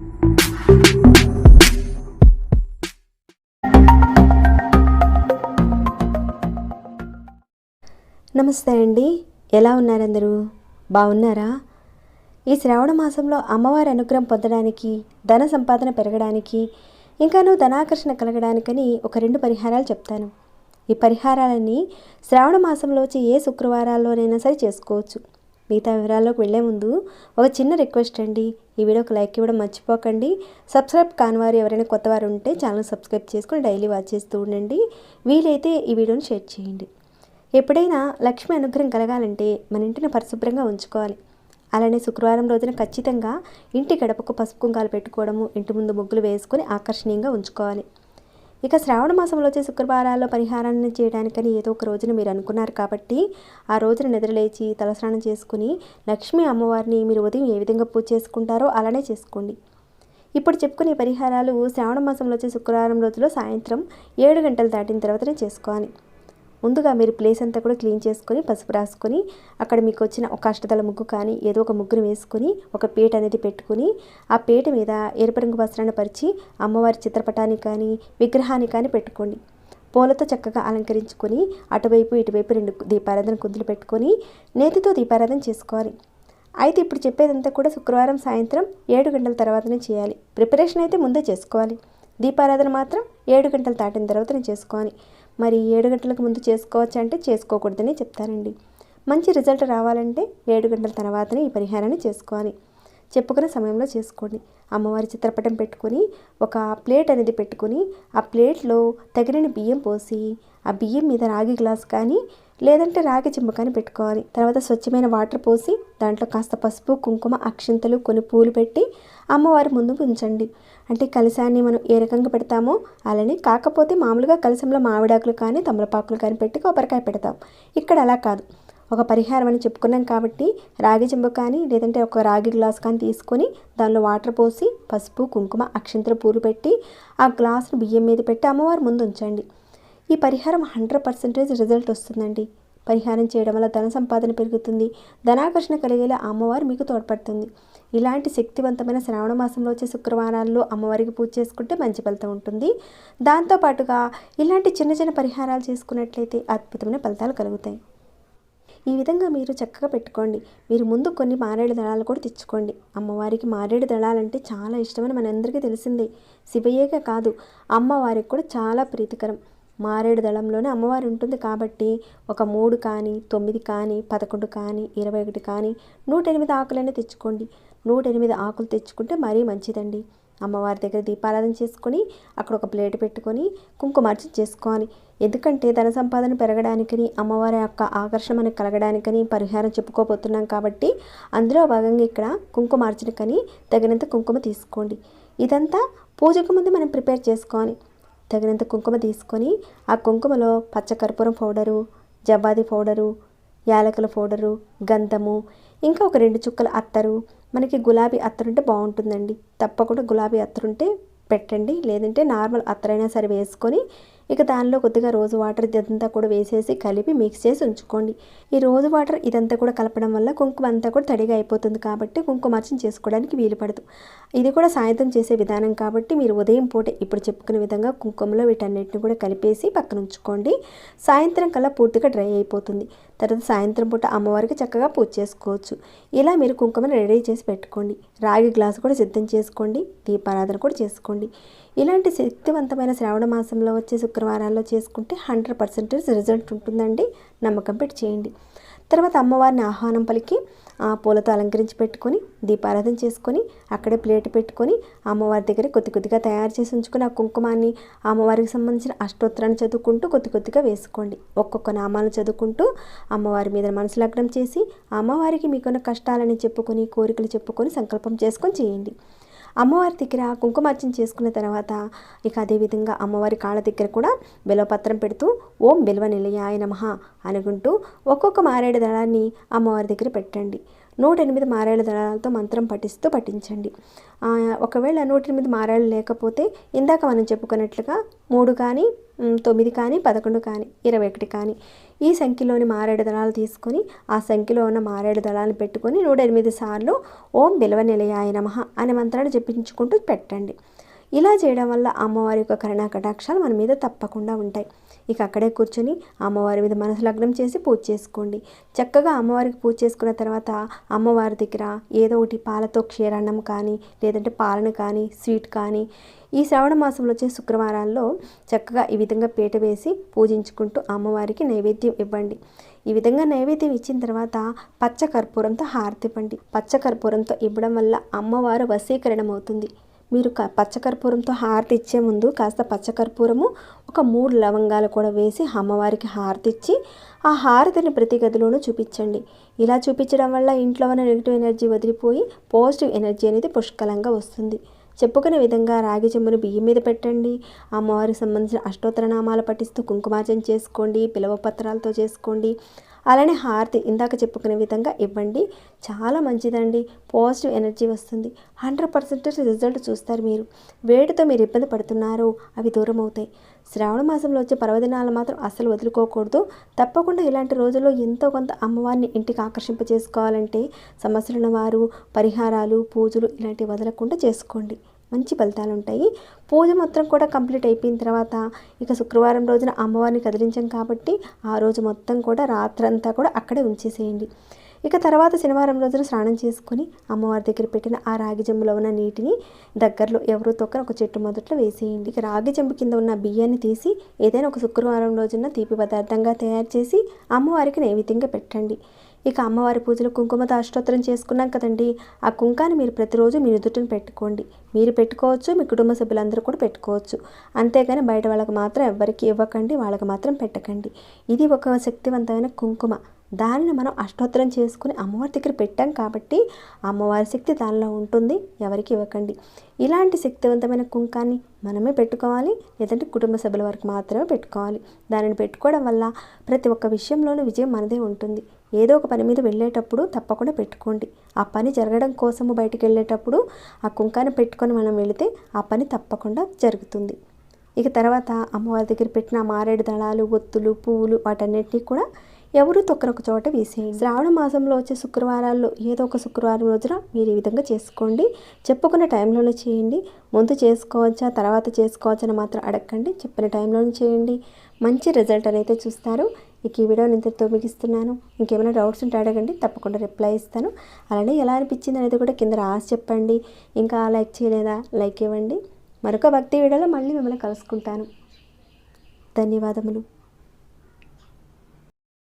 నమస్తే అండి. ఎలా ఉన్నారందరూ? బాగున్నారా? ఈ శ్రావణ మాసంలో అమ్మవారి అనుగ్రహం పొందడానికి ధన సంపాదన పెరగడానికి ఇంకాను ధనాకర్షణ కలగడానికని ఒక రెండు పరిహారాలు చెప్తాను. ఈ పరిహారాలన్నీ శ్రావణ మాసంలో వచ్చి ఏ శుక్రవారాల్లోనైనా సరే చేసుకోవచ్చు. మిగతా వివరాల్లోకి వెళ్ళే ముందు ఒక చిన్న రిక్వెస్ట్ అండి. ఈ వీడియోకి లైక్ ఇవ్వడం మర్చిపోకండి. సబ్స్క్రైబ్ కానివారు ఎవరైనా కొత్త వారు ఉంటే ఛానల్ సబ్స్క్రైబ్ చేసుకుని డైలీ వాచ్ చేస్తూ ఉండండి. వీలైతే ఈ వీడియోని షేర్ చేయండి. ఎప్పుడైనా లక్ష్మి అనుగ్రహం కలగాలంటే మన ఇంటిని పరిశుభ్రంగా ఉంచుకోవాలి. అలానే శుక్రవారం రోజున ఖచ్చితంగా ఇంటి గడపకు పసుపు కుంకాలు పెట్టుకోవడము ఇంటి ముందు ముగ్గులు వేసుకొని ఆకర్షణీయంగా ఉంచుకోవాలి. ఇక శ్రావణ మాసంలో వచ్చే శుక్రవారాల్లో పరిహారాన్ని చేయడానికని ఏదో ఒక రోజున మీరు అనుకున్నారు కాబట్టి ఆ రోజున నిద్రలేచి తలస్నానం చేసుకుని లక్ష్మీ అమ్మవారిని మీరు ఉదయం ఏ విధంగా పూజ చేసుకుంటారో అలానే చేసుకోండి. ఇప్పుడు చెప్పుకునే పరిహారాలు శ్రావణ మాసంలో వచ్చే శుక్రవారం రోజులో సాయంత్రం ఏడు గంటలు దాటిన తర్వాతనే చేసుకోవాలి. ముందుగా మీరు ప్లేస్ అంతా కూడా క్లీన్ చేసుకొని పసుపు రాసుకొని అక్కడ మీకు వచ్చిన ఒక అష్టదల ముగ్గు కానీ ఏదో ఒక ముగ్గును వేసుకొని ఒక పీట అనేది పెట్టుకుని ఆ పీట మీద ఎరుపు రంగు వస్త్రాన్ని పరిచి అమ్మవారి చిత్రపటాన్ని కానీ విగ్రహాన్ని కానీ పెట్టుకోండి. పూలతో చక్కగా అలంకరించుకొని అటువైపు ఇటువైపు రెండు దీపారాధన కుందులు పెట్టుకొని నేతితో దీపారాధన చేసుకోవాలి. అయితే ఇప్పుడు చెప్పేదంతా కూడా శుక్రవారం సాయంత్రం ఏడు గంటల తర్వాతనే చేయాలి. ప్రిపరేషన్ అయితే ముందే చేసుకోవాలి. దీపారాధన మాత్రం ఏడు గంటలు దాటిన తర్వాతనే చేసుకోవాలి. మరి ఏడు గంటలకు ముందు చేసుకోవచ్చు అంటే చేసుకోకూడదని చెప్తారండి. మంచి రిజల్ట్ రావాలంటే ఏడు గంటల తర్వాతనే ఈ పరిహారాన్ని చేసుకోవాలి. చెప్పుకున్న సమయంలో చేసుకోండి. అమ్మవారి చిత్రపటం పెట్టుకొని ఒక ప్లేట్ అనేది పెట్టుకొని ఆ ప్లేట్లో తగినని బియ్యం పోసి ఆ బియ్యం మీద రాగి గ్లాస్ కానీ లేదంటే రాగి చెంబు పెట్టుకోవాలి. తర్వాత స్వచ్ఛమైన వాటర్ పోసి దాంట్లో కాస్త పసుపు కుంకుమ అక్షింతలు కొన్ని పూలు పెట్టి అమ్మవారి ముందు ఉంచండి. అంటే కలశాన్ని మనం ఏ రకంగా పెడతామో అలానే కాకపోతే మామూలుగా కలశంలో మామిడాకులు కానీ తమలపాకులు కానీ పెట్టి కొబ్బరికాయ పెడతాం. ఇక్కడ అలా కాదు. ఒక పరిహారం అని చెప్పుకున్నాం కాబట్టి రాగి చెంబు కానీ లేదంటే ఒక రాగి గ్లాస్ కానీ తీసుకొని దానిలో వాటర్ పోసి పసుపు కుంకుమ అక్షంతర పూలు పెట్టి ఆ గ్లాస్ను బియ్యం మీద పెట్టి అమ్మవారి ముందు ఉంచండి. ఈ పరిహారం హండ్రెడ్ పర్సెంటేజ్ రిజల్ట్ వస్తుందండి. పరిహారం చేయడం వల్ల ధన సంపాదన పెరుగుతుంది. ధనాకర్షణ కలిగేలా అమ్మవారు మీకు తోడ్పడుతుంది. ఇలాంటి శక్తివంతమైన శ్రావణ మాసంలో వచ్చే శుక్రవారాల్లో అమ్మవారికి పూజ చేసుకుంటే మంచి ఫలితం ఉంటుంది. దాంతోపాటుగా ఇలాంటి చిన్న చిన్న పరిహారాలు చేసుకున్నట్లయితే అద్భుతమైన ఫలితాలు కలుగుతాయి. ఈ విధంగా మీరు చక్కగా పెట్టుకోండి. మీరు ముందు కొన్ని మారేడు దళాలు కూడా తెచ్చుకోండి. అమ్మవారికి మారేడు దళాలంటే చాలా ఇష్టమని మనందరికీ తెలిసిందే. శివయ్యగా కాదు అమ్మవారికి కూడా చాలా ప్రీతికరం. మారేడు దళంలోనే అమ్మవారు ఉంటుంది కాబట్టి ఒక మూడు కానీ తొమ్మిది కానీ పదకొండు కానీ ఇరవై ఒకటి కానీ నూట ఎనిమిది ఆకులైనా తెచ్చుకోండి. నూట ఎనిమిది ఆకులు తెచ్చుకుంటే మరీ మంచిదండి. అమ్మవారి దగ్గర దీపారాధన చేసుకొని అక్కడ ఒక ప్లేట్ పెట్టుకొని కుంకుమార్చన చేసుకోవాలి. ఎందుకంటే ధన సంపాదన పెరగడానికని అమ్మవారి యొక్క ఆకర్షణ మనకు కలగడానికని పరిహారం చెప్పుకోబోతున్నాం కాబట్టి అందులో భాగంగా ఇక్కడ కుంకుమార్చనకని తగినంత కుంకుమ తీసుకోండి. ఇదంతా పూజకు ముందు మనం ప్రిపేర్ చేసుకోవాలి. తగినంత కుంకుమ తీసుకొని ఆ కుంకుమలో పచ్చకర్పూరం పౌడరు జవ్వాది పౌడరు యాలకుల పౌడరు గంధము ఇంకా ఒక రెండు చుక్కల అత్తరు. మనకి గులాబీ అత్తరుంటే బాగుంటుందండి. తప్పకుండా గులాబీ అత్తరుంటే పెట్టండి. లేదంటే నార్మల్ అత్తరైనా సరే వేసుకొని ఇక దానిలో కొద్దిగా రోజు వాటర్ ఇదంతా కూడా వేసేసి కలిపి మిక్స్ చేసి ఉంచుకోండి. ఈ రోజు వాటర్ ఇదంతా కూడా కలపడం వల్ల కుంకుమ అంతా కూడా తడిగా అయిపోతుంది కాబట్టి కుంకుమార్చన చేసుకోవడానికి వీలు పడదు. ఇది కూడా సాయంత్రం చేసే విధానం కాబట్టి మీరు ఉదయం పూట ఇప్పుడు చెప్పుకునే విధంగా కుంకుమలో వీటన్నిటిని కూడా కలిపేసి పక్కన ఉంచుకోండి. సాయంత్రం కల్లా పూర్తిగా డ్రై అయిపోతుంది. తర్వాత సాయంత్రం పూట అమ్మవారికి చక్కగా పూజ చేసుకోవచ్చు. ఇలా మీరు కుంకుమను రెడీ చేసి పెట్టుకోండి. రాగి గ్లాసు కూడా సిద్ధం చేసుకోండి. దీపారాధన కూడా చేసుకోండి. ఇలాంటి శక్తివంతమైన శ్రావణ మాసంలో వచ్చే శుక్రవారాల్లో చేసుకుంటే హండ్రెడ్ పర్సెంటేజ్ రిజల్ట్ ఉంటుందండి. నమ్మకం పెట్టి చేయండి తర్వాత అమ్మవారిని ఆహ్వానం పలికి ఆ పూలతో అలంకరించి పెట్టుకొని దీపారాధన చేసుకొని అక్కడే ప్లేట్ పెట్టుకొని అమ్మవారి దగ్గర కొద్ది కొద్దిగా తయారు చేసి ఉంచుకొని ఆ కుంకుమాన్ని అమ్మవారికి సంబంధించిన అష్టోత్తరాన్ని చదువుకుంటూ కొద్ది కొద్దిగా వేసుకోండి. ఒక్కొక్క నామాలు చదువుకుంటూ అమ్మవారి మీద మనసు లగ్నం చేసి అమ్మవారికి మీకున్న కష్టాలని చెప్పుకొని కోరికలు చెప్పుకొని సంకల్పం చేసుకొని చేయండి. అమ్మవారి దగ్గర కుంకుమార్చన చేసుకున్న తర్వాత ఇక అదేవిధంగా అమ్మవారి కాళ్ళ దగ్గర కూడా బిలవపత్రం పెడుతూ ఓం బిల్వ నిలయాయ నమః అనుకుంటూ ఒక్కొక్క మారేడు దళాన్ని అమ్మవారి దగ్గర పెట్టండి. నూట ఎనిమిది మారేళ్ళ దళాలతో మంత్రం పఠిస్తూ పఠించండి. ఒకవేళ నూట ఎనిమిది మారేళ్ళు లేకపోతే ఇందాక మనం చెప్పుకున్నట్లుగా మూడు కానీ తొమ్మిది కానీ పదకొండు కానీ ఇరవై ఒకటి కానీ ఈ సంఖ్యలోని మారేడు దళాలు తీసుకొని ఆ సంఖ్యలో ఉన్న మారేడు దళాలను పెట్టుకొని నూట ఎనిమిది సార్లు ఓం బిలవ నిలయాయ నమః అనే మంత్రాన్ని జపించుకుంటూ పెట్టండి. ఇలా చేయడం వల్ల అమ్మవారి యొక్క కరుణా కటాక్షాలు మన మీద తప్పకుండా ఉంటాయి. ఇక అక్కడే కూర్చొని అమ్మవారి మీద మనసు లగ్నం చేసి పూజ చేసుకోండి. చక్కగా అమ్మవారికి పూజ చేసుకున్న తర్వాత అమ్మవారి దగ్గర ఏదో ఒకటి పాలతో క్షీరాన్నం కానీ లేదంటే పాలన కానీ స్వీట్ కానీ ఈ శ్రావణ మాసంలో వచ్చే శుక్రవారాల్లో చక్కగా ఈ విధంగా పీట వేసి పూజించుకుంటూ అమ్మవారికి నైవేద్యం ఇవ్వండి. ఈ విధంగా నైవేద్యం ఇచ్చిన తర్వాత పచ్చ కర్పూరంతో హారతి ఇవ్వండి. పచ్చ కర్పూరంతో ఇవ్వడం వల్ల అమ్మవారు వశీకరణం అవుతుంది మీరు పచ్చకర్పూరంతో హారతి ఇచ్చే ముందు కాస్త పచ్చకర్పూరము ఒక మూడు లవంగాలు కూడా వేసి అమ్మవారికి హారతి ఇచ్చి ఆ హారతిని ప్రతి గదిలోనూ చూపించండి. ఇలా చూపించడం వల్ల ఇంట్లో ఉన్న నెగిటివ్ ఎనర్జీ వదిలిపోయి పాజిటివ్ ఎనర్జీ అనేది పుష్కలంగా వస్తుంది. చెప్పుకునే విధంగా రాగి చెంబును బియ్యం మీద పెట్టండి. అమ్మవారికి సంబంధించిన అష్టోత్తర నామాలు పఠిస్తూ కుంకుమార్చన చేసుకోండి పిలవ పత్రాలతో చేసుకోండి. అలానే హారతి ఇందాక చెప్పుకునే విధంగా ఇవ్వండి. చాలా మంచిదండి. పాజిటివ్ ఎనర్జీ వస్తుంది. హండ్రెడ్ పర్సెంటేజ్ రిజల్ట్ చూస్తారు మీరు. వేడితో మీరు ఇబ్బంది పడుతున్నారు. అవి దూరం అవుతాయి. శ్రావణ మాసంలో వచ్చే పర్వదినాలు మాత్రం అస్సలు వదులుకోకూడదు. తప్పకుండా ఇలాంటి రోజుల్లో ఎంతో కొంత అమ్మవారిని ఇంటికి ఆకర్షింప చేసుకోవాలంటే సమస్యలున్న వారు పరిహారాలు పూజలు ఇలాంటివి వదలకుండా చేసుకోండి. మంచి ఫలితాలు ఉంటాయి పూజ మొత్తం కూడా కంప్లీట్ అయిపోయిన తర్వాత ఇక శుక్రవారం రోజున అమ్మవారిని కదిలించాం కాబట్టి ఆ రోజు మొత్తం కూడా రాత్రంతా కూడా అక్కడే ఉంచేసేయండి. ఇక తర్వాత శనివారం రోజున స్నానం చేసుకుని అమ్మవారి దగ్గర పెట్టిన ఆ రాగి జంబులో ఉన్న నీటిని దగ్గరలో ఎవరో తొక్కన ఒక చెట్టు మొదట్లో వేసేయండి. ఇక రాగి జంబు కింద ఉన్న బియ్యాన్ని తీసి ఏదైనా ఒక శుక్రవారం రోజున తీపి పదార్థంగా తయారు చేసి అమ్మవారికి నైవేద్యంగా పెట్టండి. ఇక అమ్మవారి పూజలు కుంకుమతో అష్టోత్తరం చేసుకున్నాం కదండి. ఆ కుంకాన్ని మీరు ప్రతిరోజు మీ నుదుటిని పెట్టుకోండి. మీరు పెట్టుకోవచ్చు మీ కుటుంబ సభ్యులందరూ కూడా పెట్టుకోవచ్చు. అంతేగాని బయట వాళ్ళకి మాత్రం ఎవ్వరికి ఇవ్వకండి వాళ్ళకి మాత్రం పెట్టకండి. ఇది ఒక శక్తివంతమైన కుంకుమ. దానిని మనం అష్టోత్తరం చేసుకుని అమ్మవారి దగ్గర పెట్టాం కాబట్టి అమ్మవారి శక్తి దానిలో ఉంటుంది ఎవరికి ఇవ్వకండి. ఇలాంటి శక్తివంతమైన కుంకాన్ని మనమే పెట్టుకోవాలి లేదంటే కుటుంబ సభ్యుల వరకు మాత్రమే పెట్టుకోవాలి. దానిని పెట్టుకోవడం వల్ల ప్రతి ఒక్క విషయంలోనూ విజయం మనదే ఉంటుంది. ఏదో ఒక పని మీద వెళ్ళేటప్పుడు తప్పకుండా పెట్టుకోండి. ఆ పని జరగడం కోసము బయటికి వెళ్ళేటప్పుడు ఆ కుంకాన్ని పెట్టుకొని మనం వెళితే ఆ పని తప్పకుండా జరుగుతుంది. ఇక తర్వాత అమ్మవారి దగ్గర పెట్టిన మారేడు దళాలు ఒత్తులు పువ్వులు వాటన్నిటినీ కూడా ఎవరు తొక్కరొక చోట వేసేయండి. శ్రావణ మాసంలో వచ్చే శుక్రవారాల్లో ఏదో ఒక శుక్రవారం రోజున మీరు ఈ విధంగా చేసుకోండి. చెప్పుకున్న టైంలోనే చేయండి. ముందు చేసుకోవచ్చా తర్వాత చేసుకోవచ్చని మాత్రం అడగండి చెప్పిన టైంలోనే చేయండి. మంచి రిజల్ట్ అనేది చూస్తారు. ఇక ఈ వీడియోని ఇంతతో ముగిస్తున్నాను. ఇంకేమైనా డౌట్స్ ఉంటే అడగండి. తప్పకుండా రిప్లై ఇస్తాను. అలానే ఎలా అనిపించింది అనేది కూడా కింద రాసి చెప్పండి. ఇంకా లైక్ చేయలేదా? లైక్ ఇవ్వండి. మరొక భక్తి వీడియోలో మళ్ళీ మిమ్మల్ని కలుసుకుంటాను. ధన్యవాదములు.